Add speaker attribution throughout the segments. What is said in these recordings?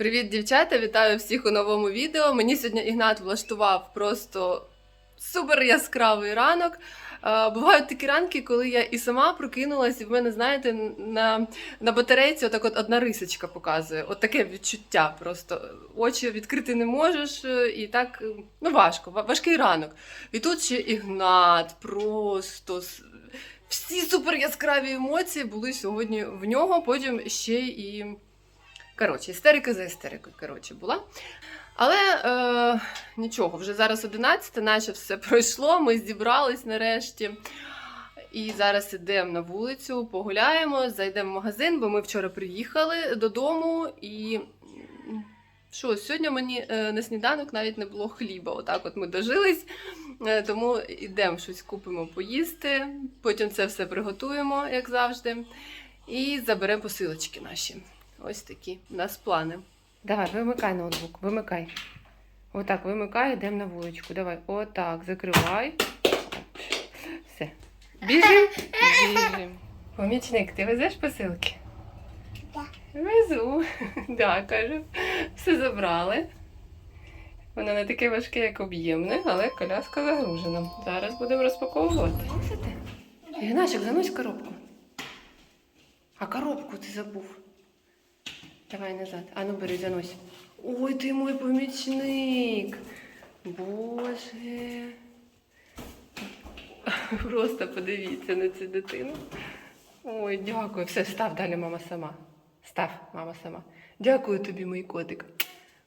Speaker 1: Привіт, дівчата! Вітаю всіх у новому відео. Мені сьогодні Ігнат влаштував просто супер яскравий ранок. Е, Бувають такі ранки, коли я і сама прокинулась, і в мене, знаєте, на, на батарейці отак от одна рисочка показує. От таке відчуття. Просто очі відкрити не можеш, е, і так е, ну важко, важкий ранок. І тут ще Ігнат, просто всі супер яскраві емоції були сьогодні в нього. Потім ще і. Коротше, істерика за істерикою, коротше, була. Але е, нічого, вже зараз 11, наче все пройшло, ми зібрались нарешті. І зараз йдемо на вулицю, погуляємо, зайдемо в магазин, бо ми вчора приїхали додому і. Що, сьогодні мені е, на сніданок навіть не було хліба. Отак от ми дожились. Е, тому йдемо щось купимо поїсти, потім це все приготуємо, як завжди, і заберемо посилочки наші. Ось такі у нас плани. Давай, вимикай ноутбук, вимикай. Отак, вимикай, йдемо на вуличку. Давай, отак, закривай. Все. Біжим, біжим. Помічник, ти везеш посилки?
Speaker 2: Так.
Speaker 1: Везу. Да, кажу. Все забрали. Воно не таке важке, як об'ємне, але коляска загружена. Зараз будемо розпаковувати. Ігнашик, занось коробку. А коробку ти забув. Давай назад. А ну бери, занось. Ой, ти мой помічник. Боже. Просто подивіться на цю дитину. Ой, дякую. Все, став далі, мама сама. Став, мама сама. Дякую тобі, мій котик.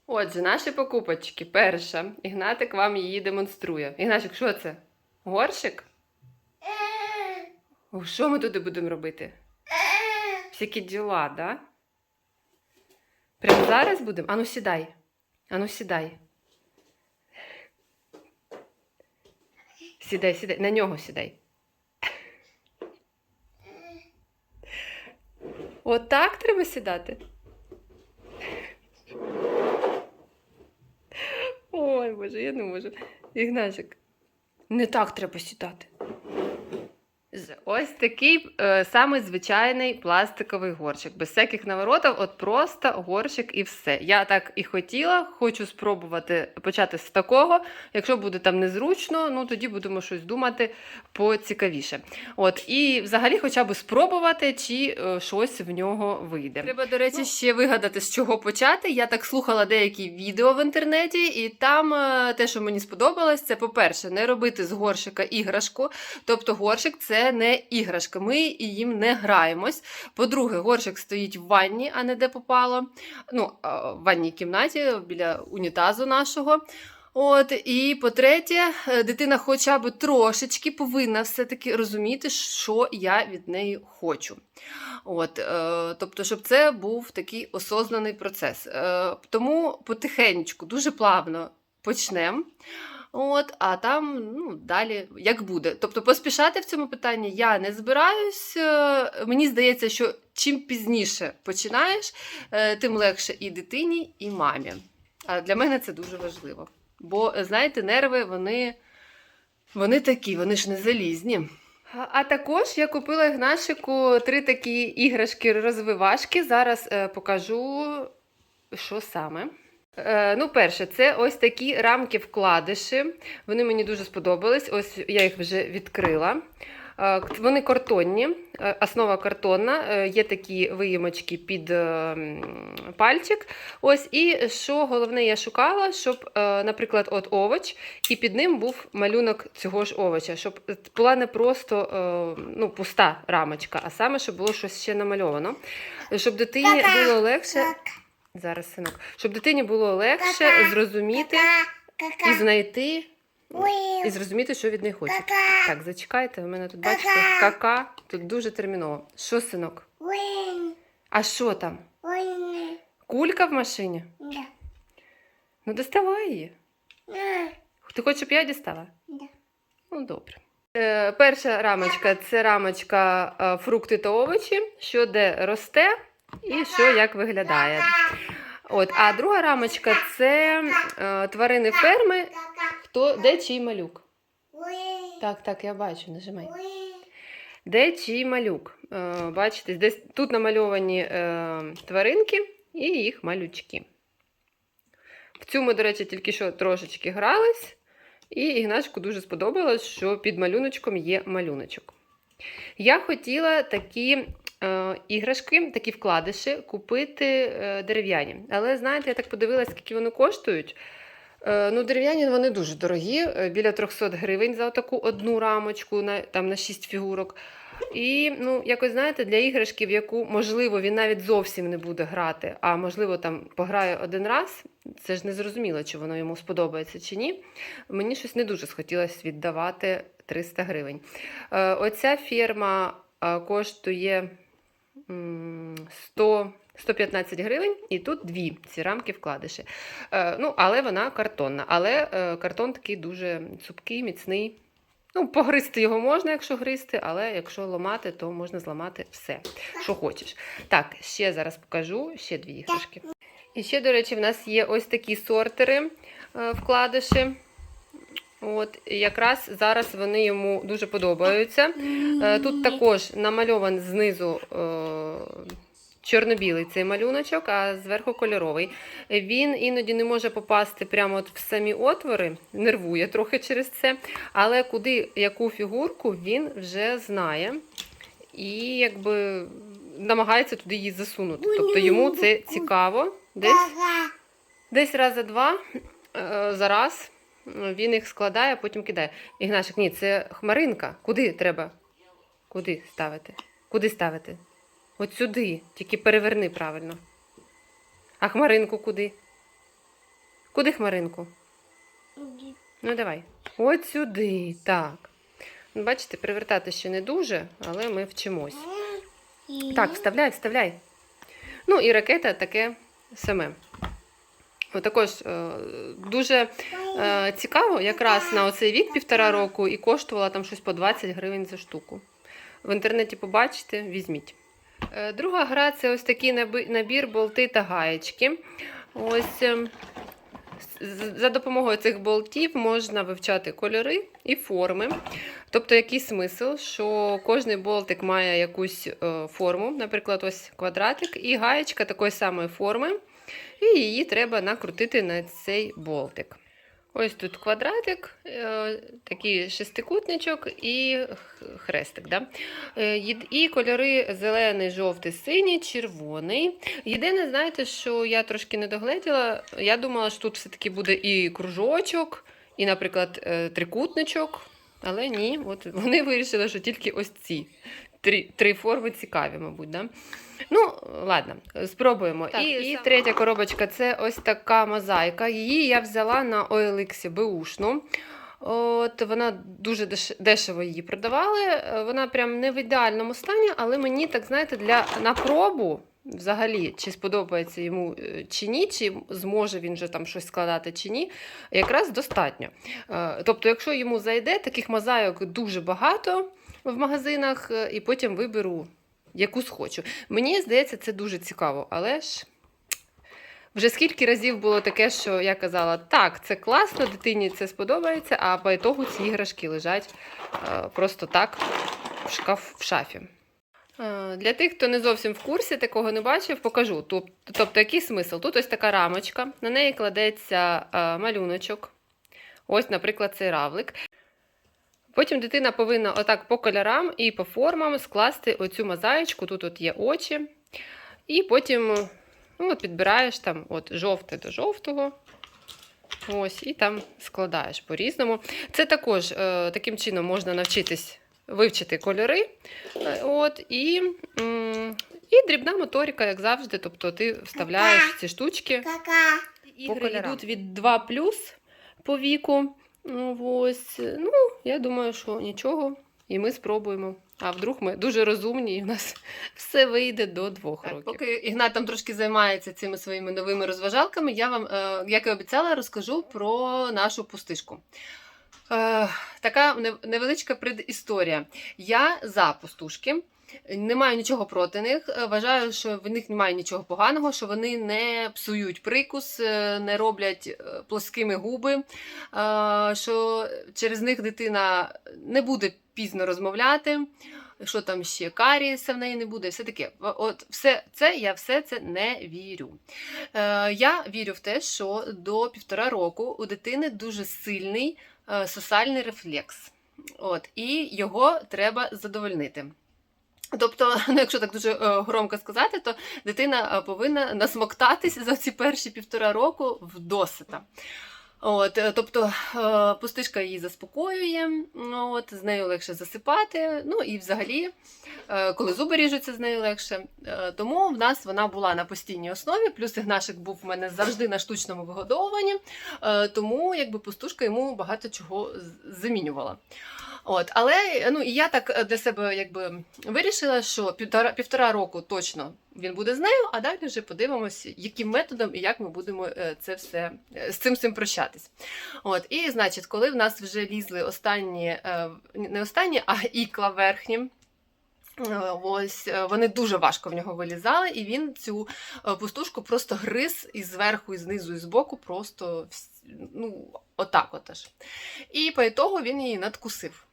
Speaker 1: Отже, наші покупочки. Перша. Ігнатик вам її демонструє. Ігнатик, що це? Горщик? Що ми туди будемо робити? Всякі діла, да? Прямо зараз будемо? Ану сідай. Ану сідай. Сідай, сідай. На нього сідай. Отак треба сідати. Ой, Боже, я не можу. Ігнашик, не так треба сідати. Ось такий е, самий звичайний пластиковий горщик. Без всяких наворотів, от просто горщик і все. Я так і хотіла, хочу спробувати почати з такого. Якщо буде там незручно, ну тоді будемо щось думати поцікавіше. От, і взагалі хоча б спробувати, чи е, щось в нього вийде. Треба, до речі, ще вигадати, з чого почати. Я так слухала деякі відео в інтернеті, і там е, те, що мені сподобалось, це, по-перше, не робити з горщика іграшку. Тобто горщик це не іграшка. Ми їм не граємось. По-друге, горщик стоїть в ванні, а не де попало. Ну, в ванній кімнаті біля унітазу нашого. От, і по-третє, е, дитина хоча б трошечки повинна все-таки розуміти, що я від неї хочу. От, е, тобто, щоб це був такий осознаний процес. Е, тому потихеньку, дуже плавно почнемо. От, а там ну, далі як буде. Тобто поспішати в цьому питанні я не збираюсь. Е, Мені здається, що чим пізніше починаєш, е, тим легше і дитині, і мамі. А для мене це дуже важливо. Бо, е, знаєте, нерви, вони, вони такі, вони ж не залізні. А- також я купила Ігнашику три такі іграшки-розвивашки. Зараз покажу, що саме. Е, ну, перше, це ось такі рамки-вкладиші. Вони мені дуже сподобались. Ось я їх вже відкрила. Е, Вони картонні, е, основа картонна, є такі виємочки під пальчик. Ось, і що головне, я шукала, щоб, наприклад, от овоч, і під ним був малюнок цього ж овоча, щоб була не просто ну, пуста рамочка, а саме, щоб було щось ще намальовано. Щоб дитині було легше. Зараз, синок, щоб дитині було легше
Speaker 2: Кака.
Speaker 1: зрозуміти
Speaker 2: Кака.
Speaker 1: і знайти, і зрозуміти, що від неї хочуть.
Speaker 2: Кака.
Speaker 1: Так, зачекайте, у мене тут бачите,
Speaker 2: Кака.
Speaker 1: тут дуже терміново. Що, синок? А що там? Кулька в машині?
Speaker 2: Да.
Speaker 1: Ну, доставай її. Ти хочеш, щоб я дістала?
Speaker 2: Да.
Speaker 1: Ну, добре. Е, перша рамочка це рамочка е, фрукти та овочі, що де росте і що як виглядає. От, а друга рамочка це е, тварини ферми, хто де чий малюк. Так, так, я бачу, нажимай. Де чий малюк? Е, бачите, десь тут намальовані е, тваринки і їх малючки. В цю ми, до речі, тільки що трошечки грались, і Ігнашку дуже сподобалось, що під малюночком є малюночок. Я хотіла такі е, іграшки, такі вкладиші купити е, дерев'яні. Але знаєте, я так подивилася, скільки вони коштують. Е, ну, дерев'яні вони дуже дорогі, е, біля 300 гривень за таку одну рамочку, на, там на 6 фігурок. І ну, якось знаєте, для іграшки, в яку, можливо, він навіть зовсім не буде грати, а можливо, там пограє один раз. Це ж не зрозуміло, чи воно йому сподобається чи ні. Мені щось не дуже схотілося віддавати 300 гривень. Е, оця фірма е, коштує 100, 115 гривень, і тут дві ці рамки вкладиші. Е, ну, але вона картонна. Але картон такий дуже цупкий, міцний. Ну, погризти його можна, якщо гризти, але якщо ламати, то можна зламати все, що хочеш. Так, ще зараз покажу ще дві іграшки. І ще, до речі, в нас є ось такі сортери е, вкладиші. От, якраз зараз вони йому дуже подобаються. Е, Тут також намальований знизу е, чорно-білий цей малюночок, а зверху кольоровий. Він іноді не може попасти прямо от в самі отвори, нервує трохи через це. Але куди яку фігурку він вже знає і якби намагається туди її засунути. Тобто йому це цікаво. Десь, десь раз за два, е, за раз він їх складає, а потім кидає. Ігнашик, ні, це хмаринка. Куди треба? Куди ставити? Куди ставити? От сюди, тільки переверни правильно. А хмаринку куди? Куди хмаринку? Ну давай. От сюди, так. Бачите, перевертати ще не дуже, але ми вчимось. Так, вставляй, вставляй. Ну і ракета таке саме. Також е, дуже е, цікаво, якраз на оцей вік півтора року і коштувала там щось по 20 гривень за штуку. В інтернеті побачите, візьміть. Е, Друга гра це ось такий набір болти та гаєчки. Ось ем, за допомогою цих болтів можна вивчати кольори і форми. Тобто, який смисл, що кожний болтик має якусь е, форму, наприклад, ось квадратик, і гаєчка такої самої форми, і її треба накрутити на цей болтик. Ось тут квадратик, е, такий шестикутничок і хрестик. Да? Е, І кольори зелений, жовтий, синій, червоний. Єдине, знаєте, що я трошки не догледіла, я думала, що тут все-таки буде і кружочок, і, наприклад, е, трикутничок. Але ні, от вони вирішили, що тільки ось ці три, три форми цікаві, мабуть. Да? Ну, ладно, спробуємо.
Speaker 3: Так,
Speaker 1: і,
Speaker 3: і
Speaker 1: третя коробочка це ось така мозаїка. Її я взяла на OLX беушну. От вона дуже деш- дешево її продавали. Вона прям не в ідеальному стані, але мені так знаєте, для на пробу взагалі, чи сподобається йому е, чи ні, чи зможе він вже там щось складати чи ні, якраз достатньо. Е, Тобто, якщо йому зайде, таких мозаїк дуже багато в магазинах, е, і потім виберу яку схочу. Мені здається, це дуже цікаво, але ж. Вже скільки разів було таке, що я казала, так, це класно, дитині це сподобається, а по ітогу ці іграшки лежать е, просто так в, шкаф, в шафі. Е, Для тих, хто не зовсім в курсі, такого не бачив, покажу. Тоб- Тобто, який смисл? Тут ось така рамочка, на неї кладеться е, малюночок. Ось, наприклад, цей равлик. Потім дитина повинна отак по кольорам і по формам скласти оцю мозаїчку. Тут от є очі. І потім ну, от підбираєш там от жовте до жовтого. Ось, і там складаєш по-різному. Це також е, таким чином можна навчитись вивчити кольори. Е, От, і, м, і дрібна моторика, як завжди. Тобто ти вставляєш ці штучки.
Speaker 2: Кака.
Speaker 1: Ігри йдуть від 2 плюс по віку. Ну, Ось. Ну, я думаю, що нічого. І ми спробуємо. А вдруг ми дуже розумні, і в нас все вийде до двох років. Поки Ігнат там трошки займається цими своїми новими розважалками, я вам, е, як і обіцяла, розкажу про нашу пустишку. Е, така невеличка предісторія. Я за пустушки. Не маю нічого проти них. Е, Вважаю, що в них немає нічого поганого, що вони не псують прикус, е, не роблять е, плоскими губи, що через них дитина не буде пізно розмовляти. що там ще карієса в неї не буде, все таке. От все це я все це не вірю. Е, я вірю в те, що до півтора року у дитини дуже сильний е, сосальний рефлекс. От, і його треба задовольнити. Тобто, ну, якщо так дуже е, громко сказати, то дитина е, повинна насмоктатись за ці перші півтора року вдосита. От, е, тобто пустишка її заспокоює, ну, от, з нею легше засипати. Ну і взагалі, коли зуби ріжуться, з нею легше. Тому в нас вона була на постійній основі, плюс ігнашик був в мене завжди на штучному вигодовуванні, тому якби пустушка йому багато чого замінювала. От, але ну і я так е, для себе якби вирішила, що півтора, півтора року точно він буде з нею, а далі вже подивимося, яким методом і як ми будемо е, це все е, з цим всім прощатись. От, і значить, коли в нас вже лізли останні, не останні, а ікла верхні. Ось вони дуже важко в нього вилізали, і він цю пустушку просто гриз і зверху, і знизу, і збоку, просто ну, отак от. І по ітогу він її надкусив.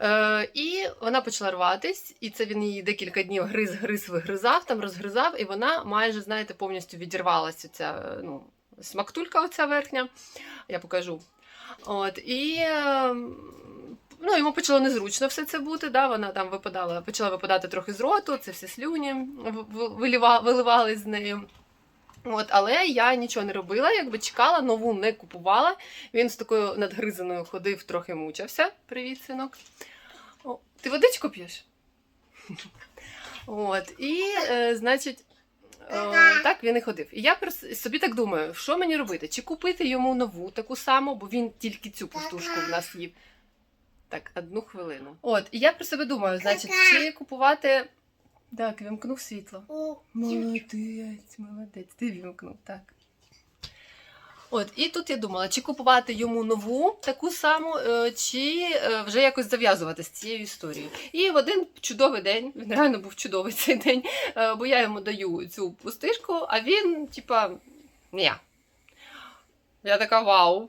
Speaker 1: Е, і вона почала рватись, і це він її декілька днів гриз, гриз, вигризав, там розгризав, і вона майже, знаєте, повністю відірвалася ця е, ну, смактулька оця верхня. Я покажу. От, і е, ну, йому почало незручно все це бути. Да? Вона там випадала, почала випадати трохи з роту, це всі слюні виливались з нею. От, але я нічого не робила, якби чекала, нову не купувала. Він з такою надгризаною ходив, трохи мучився. Привіт, синок. О, ти водичку п'єш? От, і, е, значить, е, так він і ходив. І я собі так думаю, що мені робити? Чи купити йому нову таку саму, бо він тільки цю пустушку в нас їв. Так, одну хвилину. От, і я про себе думаю, значить, чи купувати. Так, вімкнув світло. О, Молодець, молодець, ти вімкнув, так. От, і тут я думала, чи купувати йому нову таку саму, е, чи е, вже якось зав'язувати з цією історією. І в один чудовий день, він реально був чудовий цей день, е, бо я йому даю цю пустишку, а він, типа, ні. Я така вау.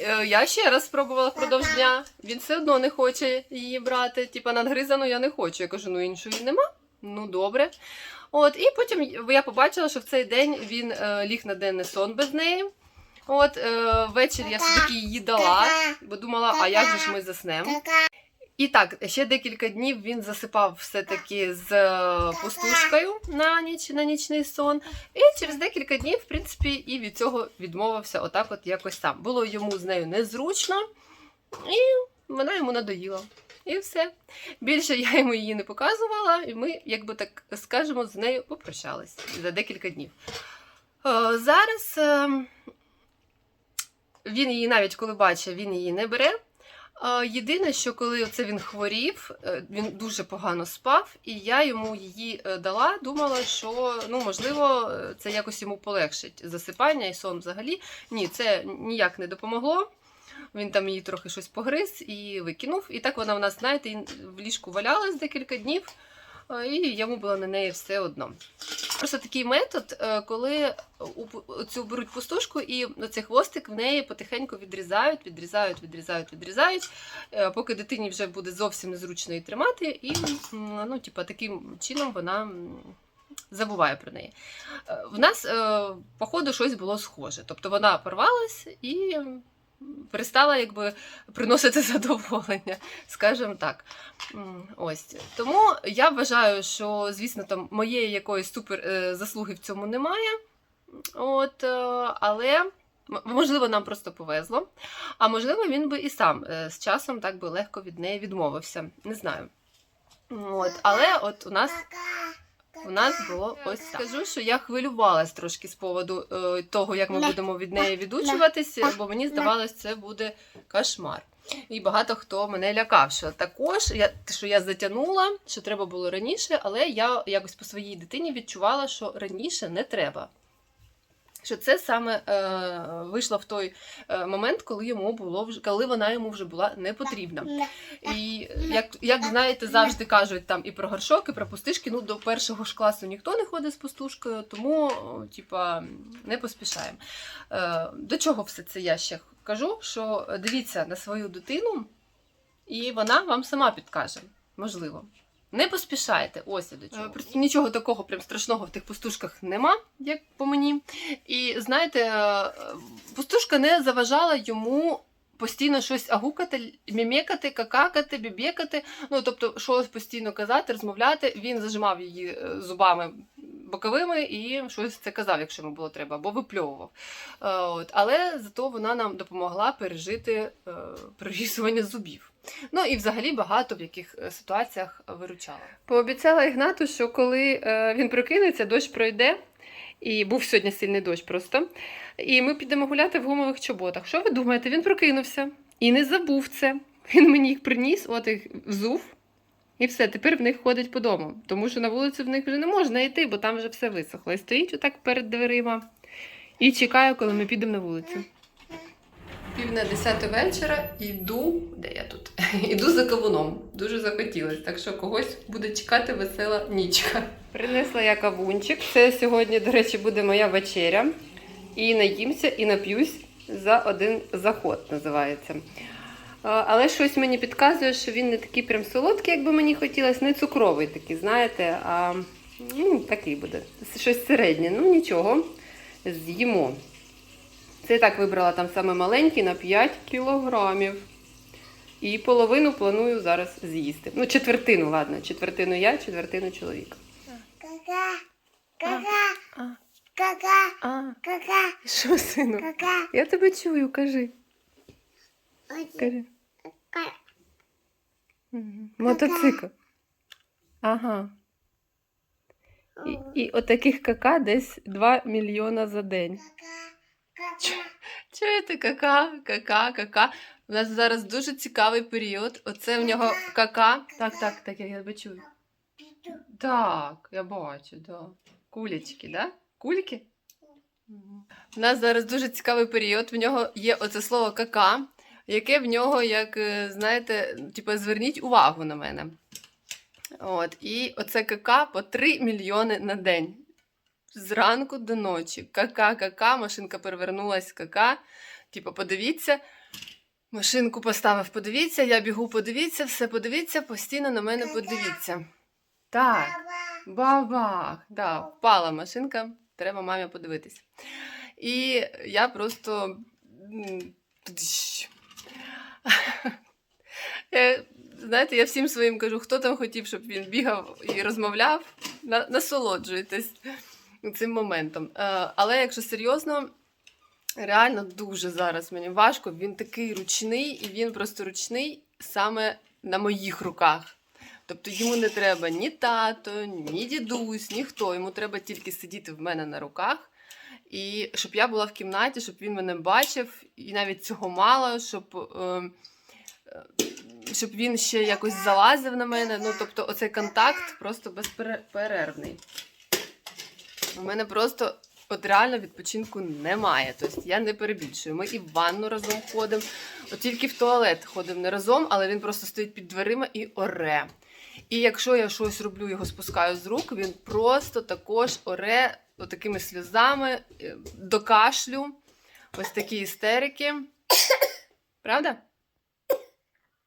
Speaker 1: Е, Я ще раз спробувала впродовж дня. Він все одно не хоче її брати. Типа надгризану я не хочу. Я кажу, ну іншої нема. Ну добре. От, і потім я побачила, що в цей день він е, ліг на денний сон без неї. От, е, ввечері я все-таки її дала, бо думала, а як же ж ми заснемо. І так, ще декілька днів він засипав все-таки з е, пустушкою на ніч, на нічний сон. І через декілька днів, в принципі, і від цього відмовився отак, от якось сам. Було йому з нею незручно, і вона йому надоїла. І все. Bільше я йому її не показувала, і ми, якби так скажемо, з нею попрощались за декілька днів. Е, Зараз е, він її навіть коли бачить, він її не бере. Єдине, що коли це він хворів, е, він дуже погано спав, і я йому її е, дала, думала, що ну, можливо е, це якось йому полегшить засипання і сон взагалі. Ні, це ніяк не допомогло. Він там її трохи щось погриз і викинув. І так вона в нас, знаєте, в ліжку валялась декілька днів, і йому було на неї все одно. Просто такий метод, е, коли цю беруть пустушку, і цей хвостик в неї потихеньку відрізають, відрізають, відрізають, відрізають, е, поки дитині вже буде зовсім незручно її тримати, і ну, типа, таким чином вона. Забуває про неї. Е, В нас, е, походу, щось було схоже. Тобто вона порвалась і перестала якби приносити задоволення, скажімо так. Ось. Тому я вважаю, що, звісно, там моєї якоїсь супер е, заслуги в цьому немає. От, е, але. Можливо, нам просто повезло. А можливо, він би і сам е, з часом так би легко від неї відмовився. Не знаю. От, але от у нас у нас було ось так. Скажу, що я хвилювалась трошки з поводу е, того, як ми
Speaker 2: Не.
Speaker 1: будемо від неї відучуватися, бо мені здавалось, це буде кошмар. І багато хто мене лякав, що також я що я затягнула, що треба було раніше, але я якось по своїй дитині відчувала, що раніше не треба. Що це саме е, вийшло в той е, момент, коли йому було вже коли вона йому вже була не потрібна. І як, як знаєте, завжди кажуть там і про горшок, і про пустишки. Ну, до першого ж класу ніхто не ходить з пустушкою, тому типа, не поспішаємо. Е, до чого все це я ще кажу? Що дивіться на свою дитину, і вона вам сама підкаже. можливо. Не поспішайте, ось я до чого. Просто нічого такого прям страшного в тих пустушках нема, як по мені. І знаєте, е, пустушка не заважала йому постійно щось агукати, мімекати, какакати, бібекати. Ну, тобто, щось постійно казати, розмовляти. Він зажимав її е, зубами боковими і щось це казав, якщо йому було треба, або випльовував. Е, От. Але зато вона нам допомогла пережити е, прорізування зубів. Ну і взагалі багато в яких е, ситуаціях виручала. Пообіцяла Ігнату, що коли е, він прокинеться, дощ пройде. І був сьогодні сильний дощ просто. І ми підемо гуляти в гумових чоботах. Що ви думаєте? Він прокинувся і не забув це. Він мені їх приніс, от їх взув. І все, тепер в них ходить по дому. Тому що на вулицю в них вже не можна йти, бо там вже все висохло. І стоїть отак перед дверима і чекає, коли ми підемо на вулицю. Пів на 10 вечора іду. Де я тут? Іду за кавуном. Дуже захотілось, так що когось буде чекати весела нічка. Принесла я кавунчик. Це сьогодні, до речі, буде моя вечеря. І наїмся, і нап'юсь за один заход, називається. Але щось мені підказує, що він не такий прям солодкий, як би мені хотілося, не цукровий такий, знаєте, а ну, такий буде. Щось середнє. Ну нічого, з'їмо. Це я так вибрала там саме маленький на 5 кілограмів. І половину планую зараз з'їсти. Ну, четвертину, ладно, четвертину я, четвертину чоловік.
Speaker 2: Кака. Кака. Кака. Кака.
Speaker 1: що, сину?
Speaker 2: Кака.
Speaker 1: Я тебе чую, кажи. Кажи. Мотоцикл. Ага. І, і отаких кака десь 2 мільйона за день. Чуєте, кака, кака, кака. У нас зараз дуже цікавий період. Оце в нього кака. Так, так, так, я тебе чую. Так, я бачу, да. Кулечки, да? Кульки? У нас зараз дуже цікавий період. В нього є оце слово кака, яке в нього, як е, знаєте, типу, зверніть увагу на мене. От, і оце кака по 3 мільйони на день. Зранку до ночі. Кака, кака, машинка перевернулась, кака. Типу, подивіться. Машинку поставив, подивіться, я бігу, подивіться, все подивіться, постійно на мене подивіться. Так.
Speaker 2: Баба.
Speaker 1: Бабах! Да, впала машинка, треба мамі подивитись. І я просто. Е, Знаєте, я всім своїм кажу, хто там хотів, щоб він бігав і розмовляв, насолоджуйтесь цим моментом. Е, Але якщо серйозно, реально дуже зараз мені важко. Він такий ручний, і він просто ручний саме на моїх руках. Тобто йому не треба ні тато, ні дідусь, ніхто. Йому треба тільки сидіти в мене на руках. І щоб я була в кімнаті, щоб він мене бачив, і навіть цього мало, щоб, е, е, щоб він ще якось залазив на мене. Ну, тобто, оцей контакт просто безперервний. У мене просто от реально відпочинку немає. Тобто я не перебільшую. Ми і в ванну разом ходимо, от тільки в туалет ходимо не разом, але він просто стоїть під дверима і оре. І якщо я щось роблю, його спускаю з рук, він просто також оре такими сльозами е, до кашлю. Ось такі істерики. Правда?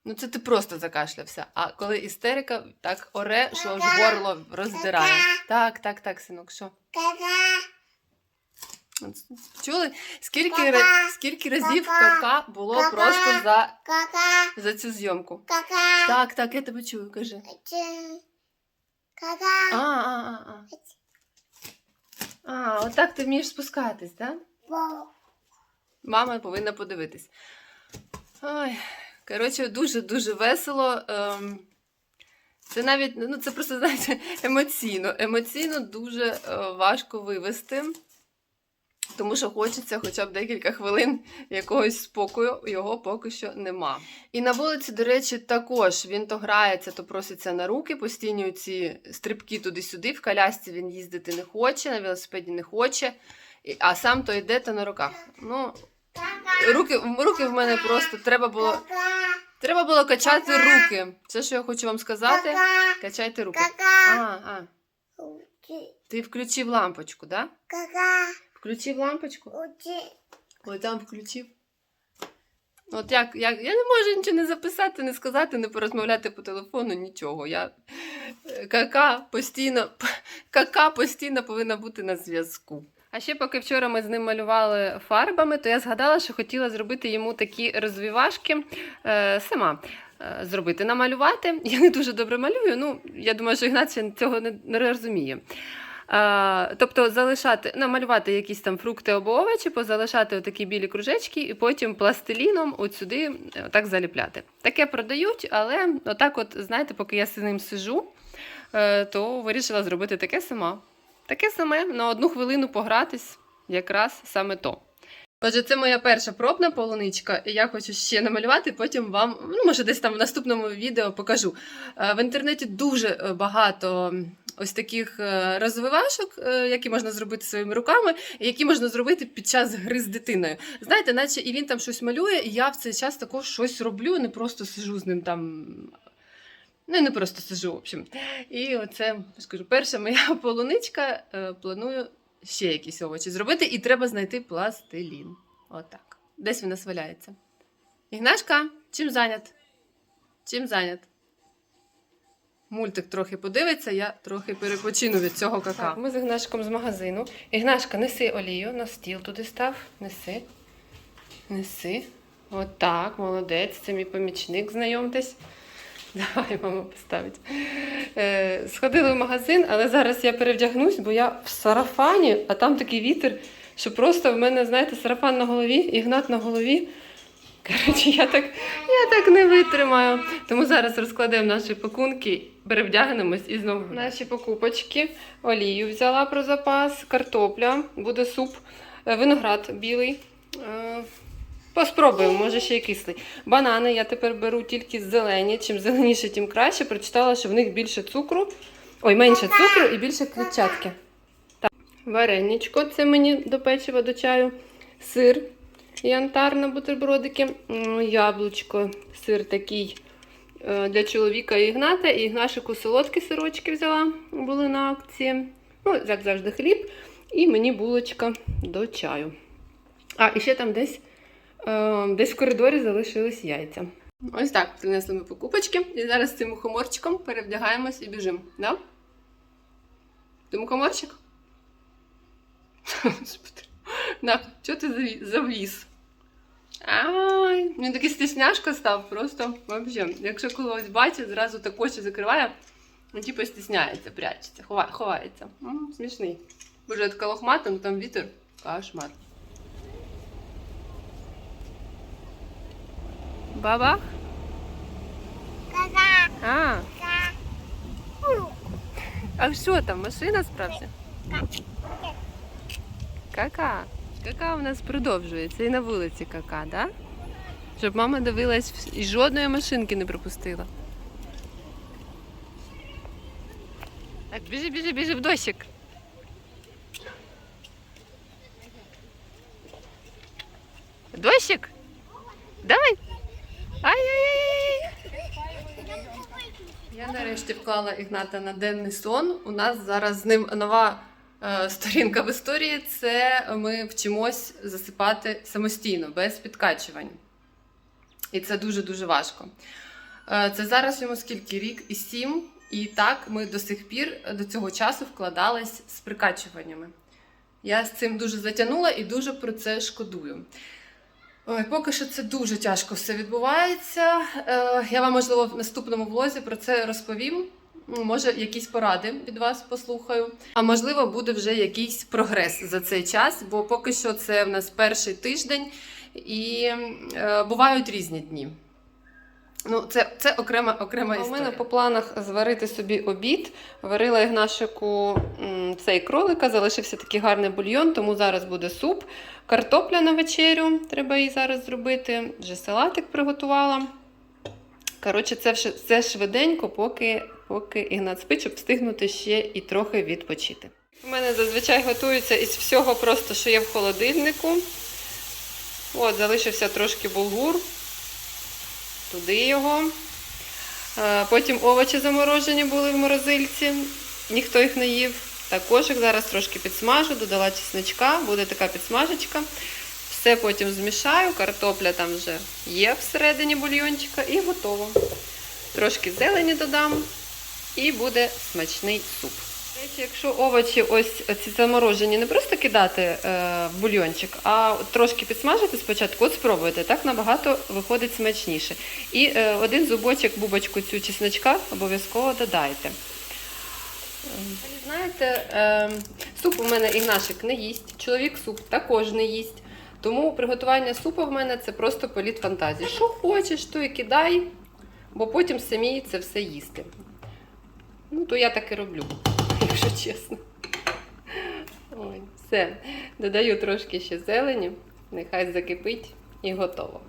Speaker 1: Ну, це ти просто закашлявся. А коли істерика, так оре, що аж горло роздирає. Так, так, так, синок, що? От, Чули? Скільки, ра- скільки разів кака було просто за,
Speaker 2: Кака.
Speaker 1: за цю зйомку?
Speaker 2: Кака.
Speaker 1: Так, так, я тебе чую, кажи. А,
Speaker 2: Кака.
Speaker 1: а, а, а. А, отак ти вмієш спускатись, так?
Speaker 2: Бо.
Speaker 1: Мама повинна подивитись. Ой, коротше, дуже-дуже весело. Ем, це навіть, ну це просто, знаєте, емоційно. Емоційно дуже е, важко вивести. Тому що хочеться хоча б декілька хвилин якогось спокою, його поки що нема. І на вулиці, до речі, також він то грається, то проситься на руки, постійні ці стрибки туди-сюди. В колясці він їздити не хоче, на велосипеді не хоче, а сам то йде та на руках. Ну, руки, руки в мене просто треба було. Треба було качати руки. Це, що я хочу вам сказати,
Speaker 2: Кака.
Speaker 1: качайте руки. А,
Speaker 2: Кака.
Speaker 1: а,
Speaker 2: Учи.
Speaker 1: ти включив лампочку, да?
Speaker 2: Кака.
Speaker 1: Включив лампочку?
Speaker 2: Учи.
Speaker 1: Ой, там включив. От як, як я не можу нічого не записати, не сказати, не порозмовляти по телефону, нічого. Я е, кака постійно, кака постійно повинна бути на зв'язку. А ще поки вчора ми з ним малювали фарбами, то я згадала, що хотіла зробити йому такі розвивашки е, сама. е, Зробити, намалювати. Я не дуже добре малюю. Ну, я думаю, що Ігнат цього не, не розуміє. Е, тобто залишати, намалювати якісь там фрукти або овочі, позалишати отакі білі кружечки, і потім пластиліном от сюди е, так заліпляти. Таке продають, але отак, от, знаєте, поки я з ним сижу, то вирішила зробити таке сама. Таке саме на одну хвилину погратись, якраз саме то. Отже, це моя перша пробна полуничка, і я хочу ще намалювати, потім вам, ну, може, десь там в наступному відео покажу. Е, В інтернеті дуже е, багато ось таких е, розвивашок, які можна зробити своїми руками, і які можна зробити під час гри з дитиною. Знаєте, наче і він там щось малює, і я в цей час також щось роблю, не просто сижу з ним там. Ну, і не просто сижу, в общем. І оце, скажу, перша моя полуничка. Е, Планую ще якісь овочі зробити, і треба знайти пластилін. Отак. Десь він нас валяється. Ігнашка, чим зайнят? Чим зайнят? Мультик трохи подивиться, я трохи перепочину від цього кака. Так, ми з Ігнашком з магазину. Ігнашка, неси олію, на стіл туди став. Неси. Неси. Отак, молодець, це мій помічник, знайомтесь. Давай, мама поставить. Е, сходили в магазин, але зараз я перевдягнусь, бо я в сарафані, а там такий вітер, що просто в мене, знаєте, сарафан на голові, ігнат на голові. Коротше, я так, я так не витримаю. Тому зараз розкладемо наші пакунки, перевдягнемось і знову. Наші покупочки. Олію взяла про запас, картопля, буде суп, е, виноград білий. Поспробуємо, може ще й кислий. Банани я тепер беру тільки зелені. Чим зеленіше, тим краще. Прочитала, що в них більше цукру. Ой, менше цукру і більше клітчатки. Так. Вареничко, це мені до печива, до чаю. Сир янтар на бутербродики. Яблучко, сир такий е, для чоловіка Ігната. І Ігнашику солодкі сирочки взяла, були на акції. Ну, як завжди, хліб. І мені булочка до чаю. А, і ще там десь. Е, Десь в коридорі залишились яйця. Ось так принесли ми покупочки. І зараз цим мухоморчиком перевдягаємось і біжимо. Да? Ти мухоморчик? На, чого ти завіз? Ай, він такий стісняшка став, просто взагалі. Якщо когось бачить, зразу так очі закриває, ну, типу стісняється, прячеться, хова- ховається. М, смішний. Боже, така лохмата, ну там вітер. Кошмар. Бабах? А, а що там? Машина справді? Кака. Кака у нас продовжується і на вулиці кака, да? Щоб мама дивилась і жодної машинки не пропустила. Так, біжи, біжи, біжи в. Дощик? Давай. Ай-яй-яй. Я нарешті Ігната на денний сон. У нас зараз з ним нова е, сторінка в історії. Це ми вчимось засипати самостійно, без підкачувань. І це дуже-дуже важко. Е, це зараз йому скільки рік і сім. І так ми до сих пір до цього часу вкладались з прикачуваннями. Я з цим дуже затягнула і дуже про це шкодую. Ой, поки що це дуже тяжко все відбувається. Е, я вам, можливо, в наступному влозі про це розповім. Може, якісь поради від вас послухаю. А можливо, буде вже якийсь прогрес за цей час, бо поки що це в нас перший тиждень і е, бувають різні дні. Ну, це, це окрема, окрема історія. У мене по планах зварити собі обід. Варила Ігнашику цей кролика, залишився такий гарний бульйон, тому зараз буде суп. Картопля на вечерю, треба її зараз зробити. Вже салатик приготувала. Коротше, це все швиденько, поки, поки Ігнат спить, щоб встигнути ще і трохи відпочити. У мене зазвичай готується із всього просто, що є в холодильнику. От, залишився трошки булгур. Туди його. Е, Потім овочі заморожені були в морозильці. Ніхто їх не їв. Також їх зараз трошки підсмажу, додала чесничка, буде така підсмажечка. Все потім змішаю, картопля там вже є всередині бульйончика і готово. Трошки зелені додам і буде смачний суп. Якщо овочі ось ці заморожені не просто кидати е, в бульйончик, а трошки підсмажити спочатку, от спробуйте, так набагато виходить смачніше. І е, один зубочок, бубочку цю чесночка обов'язково додайте. Ем, Знаєте, е, суп у мене Ігнашик не їсть, чоловік суп також не їсть. Тому приготування супу в мене це просто політ фантазії. Що хочеш, то і кидай, бо потім самі це все їсти. Ну, то я так і роблю, якщо чесно. Ой, все. Додаю трошки ще зелені, нехай закипить і готово.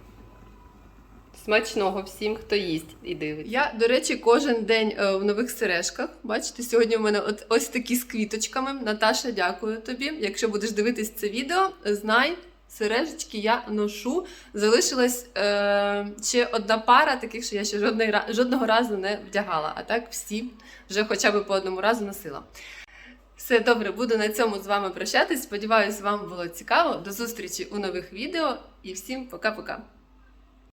Speaker 1: Смачного всім, хто їсть і дивиться. Я, до речі, кожен день е, в нових сережках. Бачите, сьогодні у мене от, ось такі з квіточками. Наташа, дякую тобі. Якщо будеш дивитись це відео, знай, сережечки я ношу. Залишилась е, ще одна пара, таких, що я ще жодної, жодного разу не вдягала. А так всі вже хоча б по одному разу носила. Все добре, буду на цьому з вами прощатись. Сподіваюсь, вам було цікаво. До зустрічі у нових відео і всім пока-пока.